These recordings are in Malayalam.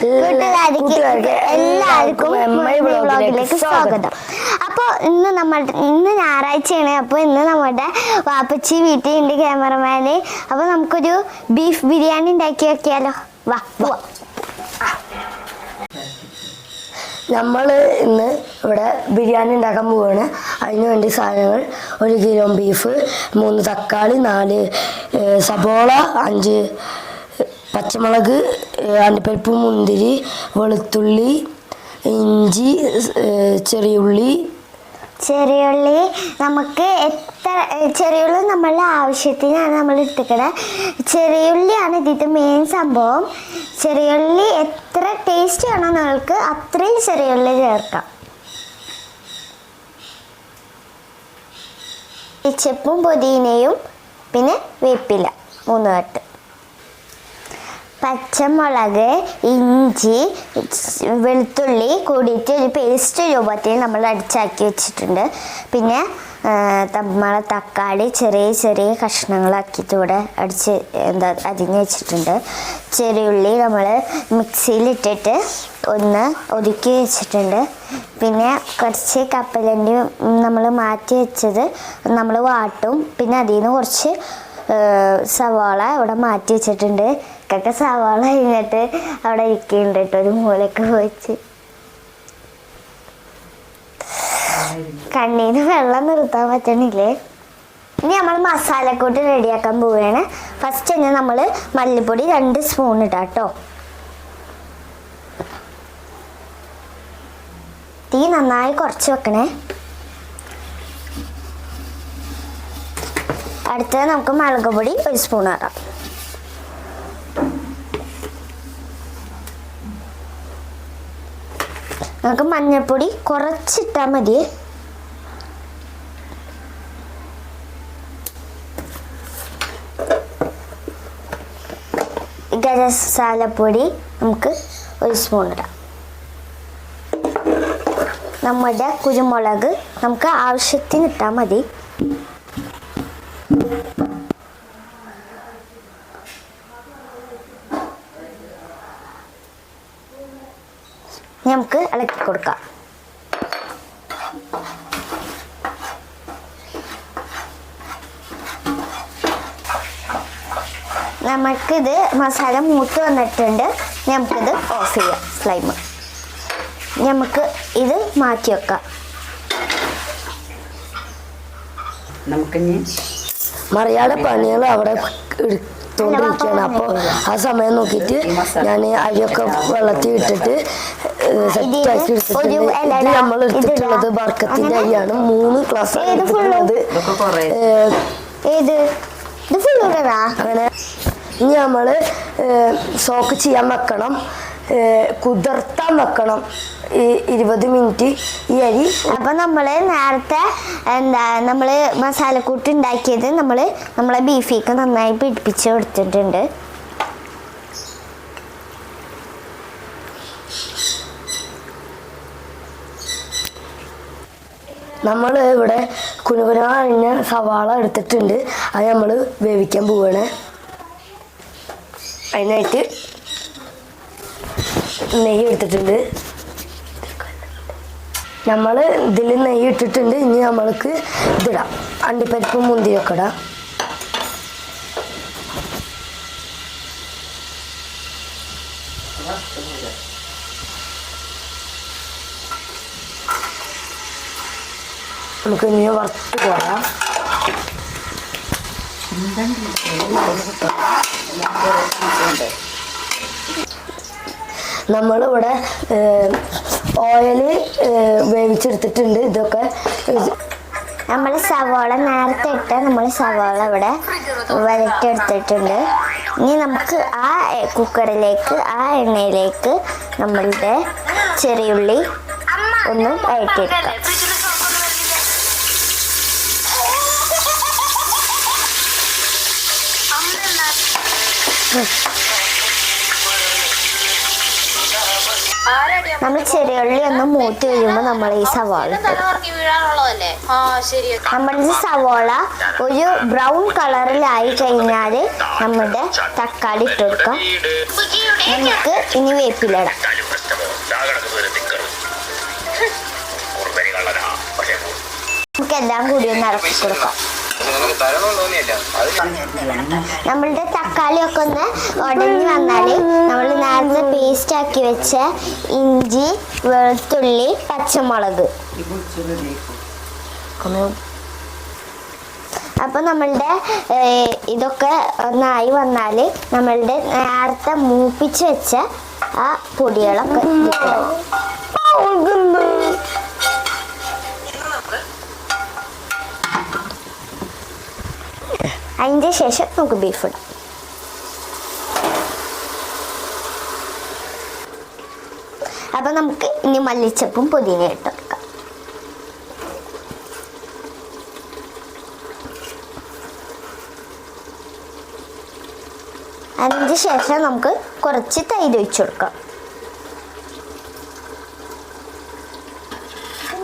കൂട്ടുകാർക്ക് എല്ലാവർക്കും സ്വാഗതം. അപ്പോൾ ഇന്ന് നമ്മുടെ ഇന്ന് ഞായറാഴ്ചയാണ്. അപ്പോൾ ഇന്ന് നമ്മുടെ വാപ്പച്ചി വീട്ടിൽ ഉണ്ട് ക്യാമറമാന് അപ്പോൾ നമുക്കൊരു ബീഫ് ബിരിയാണി ഉണ്ടാക്കി വെക്കിയാലോ വാ വാ നമ്മൾ ഇന്ന് ഇവിടെ ബിരിയാണി ഉണ്ടാക്കാൻ പോവുകയാണ് അതിന് വേണ്ടി സാധനങ്ങൾ ഒരു കിലോ ബീഫ് മൂന്ന് തക്കാളി നാല് സബോള അഞ്ച് പച്ചമുളക് അണ്ടിപ്പരിപ്പ് മുന്തിരി വെളുത്തുള്ളി ഇഞ്ചി ചെറിയുള്ളി. ചെറിയുള്ളി. നമുക്ക് എത്ര ചെറിയുള്ളി നമ്മളുടെ ആവശ്യത്തിനാണ് നമ്മൾ എടുത്തിക്കണത് ചെറിയുള്ളിയാണ് ഇതിന്റെ മെയിൻ സംഭവം. ചെറിയുള്ളി എത്ര ടേസ്റ്റ് ആണോ നിങ്ങൾക്ക് അത്രയും ചെറിയുള്ളി ചേർക്കാം. ചെപ്പും പുതിനയും പിന്നെ വേപ്പില മൂന്ന് കെട്ട് പച്ചമുളക് ഇഞ്ചി വെളുത്തുള്ളി കൂടിയിട്ട് ഒരു പേസ്റ്റ് രൂപത്തിൽ നമ്മൾ അടിച്ചാക്കി വെച്ചിട്ടുണ്ട്. പിന്നെ നമ്മളെ തക്കാളി ചെറിയ ചെറിയ കഷ്ണങ്ങളാക്കിയിട്ട് ഇവിടെ അടിച്ച് എന്താ അരിഞ്ഞ് വെച്ചിട്ടുണ്ട്. ചെറിയുള്ളി നമ്മൾ മിക്സിയിലിട്ടിട്ട് ഒന്ന് ഒതുക്കി വെച്ചിട്ടുണ്ട്. പിന്നെ കുറച്ച് കപ്പലണ്ടി നമ്മൾ മാറ്റി വെച്ചത് നമ്മൾ വാട്ടും. പിന്നെ അതിൽ നിന്ന് കുറച്ച് സവാള ഇവിടെ മാറ്റി വെച്ചിട്ടുണ്ട്. ഇക്കൊക്കെ സവാള കഴിഞ്ഞിട്ട് അവിടെ ഇരിക്കുന്നുണ്ട് ഒരു മൂലക്ക് വെച്ച്. കണ്ണീന് വെള്ളം നിർത്താൻ പറ്റണില്ലേ? ഇനി നമ്മൾ മസാലക്കൂട്ട് റെഡിയാക്കാൻ പോവുകയാണ്. ഫസ്റ്റ് തന്നെ നമ്മൾ മല്ലിപ്പൊടി രണ്ട് സ്പൂൺ ഇടാം കേട്ടോ. തീ നന്നായി കുറച്ച് വെക്കണേ. അടുത്തത് നമുക്ക് മുളക് പൊടി ഒരു സ്പൂൺ ഇടാം. നമുക്ക് മഞ്ഞൾപ്പൊടി കുറച്ചിട്ടാൽ മതി. ഗരസാലപ്പൊടി നമുക്ക് ഒരു സ്പൂൺ ഇടാം. നമ്മുടെ കുരുമുളക് നമുക്ക് ആവശ്യത്തിന് ഇട്ടാൽ മതി. ഇളക്കി കൊടുക്കാം നമുക്കിത് മസാല മൂത്ത് വന്നിട്ടുണ്ട്. ഇനി നമുക്കിത് ഓഫ് ചെയ്യാം സ്ലൈം നമുക്ക് ഇത് മാറ്റി വെക്കാം. നമുക്കിനി മറിയാടെ പണികൾ അവിടെ എടുത്തോണ്ടിരിക്കുകയാണ്. അപ്പോൾ ആ സമയം നോക്കിയിട്ട് ഞാൻ അരിയൊക്കെ വെള്ളത്തിൽ ഇട്ടിട്ട് സെറ്റ് ആക്കി എടുത്തിട്ടുണ്ട്. നമ്മൾ എടുത്തിട്ടുള്ളത് ബർക്കത്തിന്റെ അരിയാണ് മൂന്ന് ക്ലാസ്? എടുത്തിട്ടുള്ളത്. അങ്ങനെ ഇനി നമ്മൾ സോക്ക് ചെയ്യാൻ വെക്കണം. കുതിർത്താൻ വെക്കണം. ഈ ഇരുപത് മിനിറ്റ് ഈ അരി. അപ്പൊ നമ്മൾ നേരത്തെ എന്താ നമ്മൾ മസാലക്കൂട്ട് ഉണ്ടാക്കിയത് നമ്മൾ നമ്മളെ ബീഫിക്ക് നന്നായി പിടിപ്പിച്ച് കൊടുത്തിട്ടുണ്ട്. നമ്മൾ ഇവിടെ കുനുകുന കഴിഞ്ഞ സവാള എടുത്തിട്ടുണ്ട്. അത് നമ്മൾ വേവിക്കാൻ പോവാണ്. അതിനായിട്ട് നെയ്യ് എടുത്തിട്ടുണ്ട്. നമ്മൾ ഇതിൽ നെയ്യ് ഇട്ടിട്ടുണ്ട്. ഇനി നമ്മൾക്ക് ഇതിടാം. അണ്ടിപ്പരിപ്പും മുന്തിരിയൊക്കെ ഇടാം. നമുക്ക് ഇനി വറുത്ത് പോരാം നമ്മളിവിടെ ഓയിൽ വേവിച്ചെടുത്തിട്ടുണ്ട്. ഇതൊക്കെ നമ്മൾ സവാള നേരത്തെ ഇട്ട് നമ്മൾ സവാള ഇവിടെ വരട്ടെടുത്തിട്ടുണ്ട് ഇനി നമുക്ക് ആ കുക്കറിലേക്ക് ആ എണ്ണയിലേക്ക് നമ്മളുടെ ചെറിയുള്ളി ഒന്ന് വഴറ്റിയെടുക്കാം. നമ്മൾ ചെറിയ ഉള്ളി ഒന്ന് മൂത്ത് കഴിയുമ്പോൾ നമ്മൾ ഈ സവാള നമ്മളിത് നമ്മളുടെ സവോള ഒരു ബ്രൗൺ കളറിലായി കഴിഞ്ഞാൽ നമ്മുടെ തക്കാളി ഇട്ട് കൊടുക്കാം. നമുക്ക് ഇനി വേപ്പിലിടാം. നമുക്ക് എല്ലാം കൂടി ഒന്ന് ഇറക്കി കൊടുക്കാം. നമ്മളുടെ തക്കാളി ഒക്കെ ഒന്ന് ഉടഞ്ഞു വന്നാൽ നമ്മൾ നേരത്തെ പേസ്റ്റ് ആക്കി വെച്ച ഇഞ്ചി വെളുത്തുള്ളി പച്ചമുളക്. അപ്പോൾ നമ്മളുടെ ഇതൊക്കെ ഒന്നായി വന്നാൽ നമ്മളുടെ നേരത്തെ മൂപ്പിച്ച് വെച്ച ആ പൊടികളൊക്കെ അതിന്റെ ശേഷം നമുക്ക് ബീഫ് ഇടാം. അപ്പം നമുക്ക് ഇനി മല്ലിച്ചപ്പും പുതിന ഇട്ട് കൊടുക്കാം അതിന് ശേഷം നമുക്ക് കുറച്ച് തൈര് ഒഴിച്ചു കൊടുക്കാം.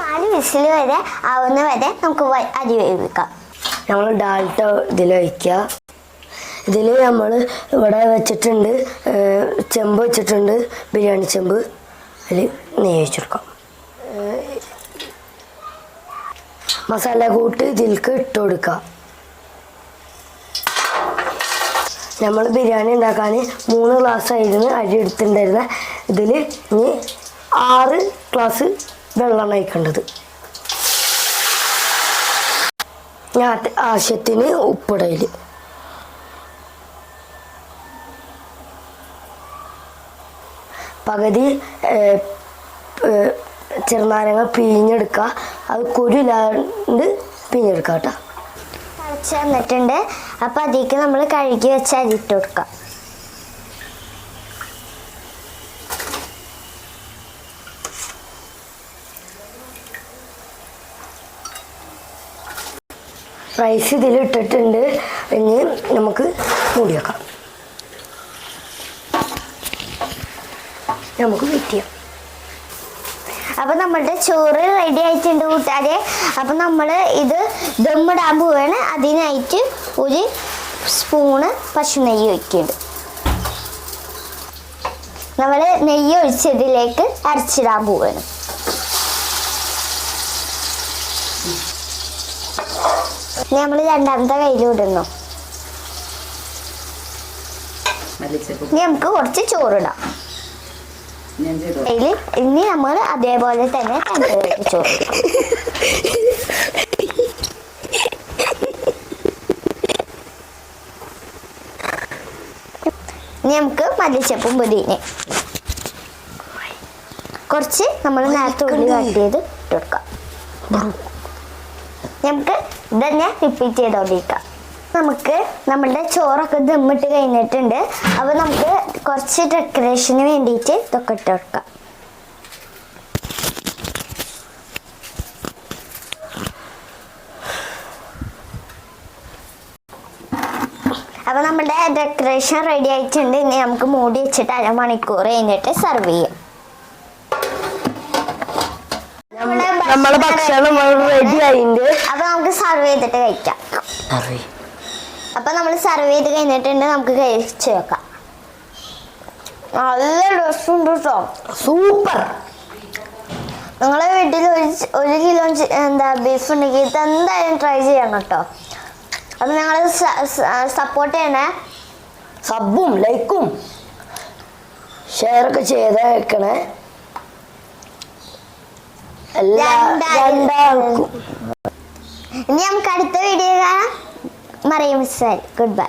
നാല് വിസിൽ വരെ ആവുന്ന വരെ നമുക്ക് അരി വേവിക്കാം. നമ്മൾ ഡാൽട്ട ഇതിൽ വയ്ക്കുക ഇതിൽ നമ്മൾ ഇവിടെ വെച്ചിട്ടുണ്ട് ചെമ്പ് വെച്ചിട്ടുണ്ട് ബിരിയാണി ചെമ്പ്. അതിൽ നെയ്യ് വെച്ചെടുക്കാം മസാല കൂട്ട് ഇതിലേക്ക് ഇട്ട് കൊടുക്കുക നമ്മൾ ബിരിയാണി ഉണ്ടാക്കാൻ മൂന്ന് ഗ്ലാസ് ആയിരുന്നു അരി എടുത്തിട്ടുണ്ടായിരുന്ന. ഇതിൽ ഇനി ആറ് ഗ്ലാസ് വെള്ളം ഒഴിക്കേണ്ടത്. ഞാൻ ആവശ്യത്തിന് ഉപ്പിടയിൽ പകുതി ചെറുനാരങ്ങ പിഴിഞ്ഞെടുക്കുക. അത് കുരുലാണ്ട് പിഴിഞ്ഞെടുക്കാം കേട്ടോ. തിളച്ച് വന്നിട്ടുണ്ട്. അപ്പം അതിലേക്ക് നമ്മൾ കഴുകി വെച്ച അരി ഇട്ട് കൊടുക്കാം. റൈസ് ഇതിൽ ഇട്ടിട്ടുണ്ട് ഇനി നമുക്ക് മൂടി വെക്കാം. നമുക്ക് വെയിറ്റ് ചെയ്യാം. അപ്പം നമ്മളുടെ ചോറ് റെഡി ആയിട്ടുണ്ട് കൂട്ടാതെ. അപ്പം നമ്മൾ ഇത് ദമ്മിടാൻ പോവുകയാണ് അതിനായിട്ട് ഒരു സ്പൂണ് പശു നെയ്യ് ഒഴിക്കുന്നുണ്ട് നമ്മൾ നെയ്യ് ഒഴിച്ചതിലേക്ക് അരച്ചിടാൻ പോവുകയാണ് നമ്മൾ രണ്ടാമത്തെ കയ്യിലിടുന്നു വിടുന്നു. ഇനി നമുക്ക് കുറച്ച് ചോറിടാം. ചെയ്തു? അതിൽ ഇനി നമ്മൾ അതേപോലെ തന്നെ രണ്ട് ചോറ്. ഇനി നമുക്ക് മല്ലിച്ചപ്പും പൊതിനെ കുറച്ച് നമ്മൾ നേരത്തെ ഉള്ളി കാട്ടിയത് ഇട്ട് കൊടുക്കാം. നമുക്ക് ഇതന്നെ റിപ്പീറ്റ് ചെയ്തോണ്ടിരിക്കാം. നമുക്ക് നമ്മുടെ ചോറൊക്കെ ദമ്മിട്ട് കഴിഞ്ഞിട്ടുണ്ട്. അപ്പോൾ നമുക്ക് കുറച്ച് ഡെക്കറേഷന് വേണ്ടിയിട്ട് ഇതൊക്കെ ഇട്ട് കൊടുക്കാം. അപ്പോൾ നമ്മുടെ ഡെക്കറേഷൻ റെഡി ആയിട്ടുണ്ട്. ഇനി നമുക്ക് മൂടി വെച്ചിട്ട് അരമണിക്കൂർ കഴിഞ്ഞിട്ട് സെർവ് ചെയ്യാം. നമ്മളെ ഭക്ഷണം റെഡി ആയിട്ടുണ്ട്. നമുക്ക് സെർവ് ചെയ്തിട്ട് കഴിക്കാം. അപ്പൊ നമ്മൾ സർവ് ചെയ്ത് കഴിഞ്ഞിട്ടുണ്ട് നമുക്ക് കഴിച്ചു വെക്കാം നല്ല ഉണ്ട് കേട്ടോ സൂപ്പർ നിങ്ങളെ വീട്ടിൽ ഒരു ഒരു കിലോ എന്താ ബീഫ് ഉണ്ടെങ്കിൽ ഇത് എന്തായാലും ട്രൈ ചെയ്യണം കേട്ടോ അത് ഞങ്ങൾ സപ്പോർട്ട് ചെയ്യണേ. സബും ലൈക്കും ഷെയറൊക്കെ ചെയ്തേക്കണേ എല്ലാ രണ്ടാൾക്കും. ഇനി നമുക്ക് അടുത്ത വീഡിയോ കാണാം. മറിയം മിസ്സായി ഗുഡ് ബൈ.